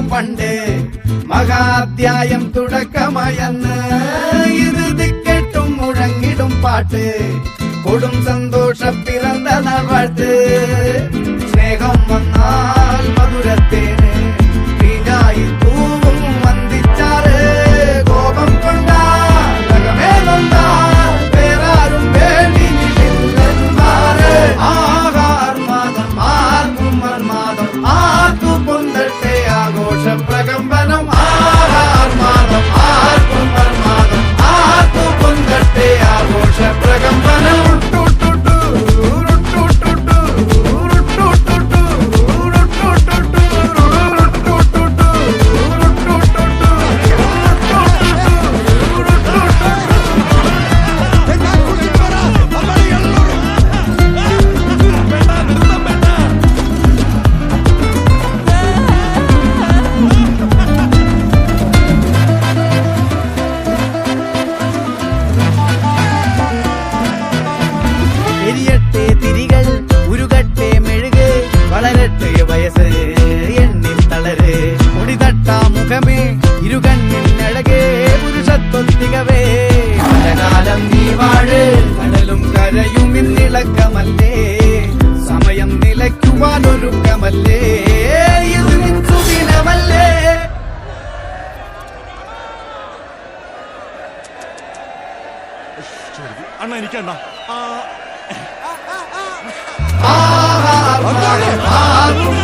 பண்டு. மகாத்தியாயம் தொடக்கமயன்னு. இது திக்கெட்டும் முழங்கிடும் பாட்டு. கொடும் சந்தோஷ பிறந்த நவ തിരികൾ ഉരുകട്ടെ മെഴുക് വളരട്ടെ വയസ്സ് എണ്ണി തളര്. മുടിതട്ടാ മുഖമേ ഇരുകണ്ണിൽ അഴകേ പുരുഷത്വത്തികവേ. കാലം നീ വാഴ് കടലും കരയും ഇന്നിളക്കമല്ലേ സമയം നിലയ്ക്കുവാൻ ഒരുക്കമല്ലേ അണ്ണ നിൻ സുദിനമല്ലേ. അണ്ണ എനിക്കണ്ണ ആർക്കും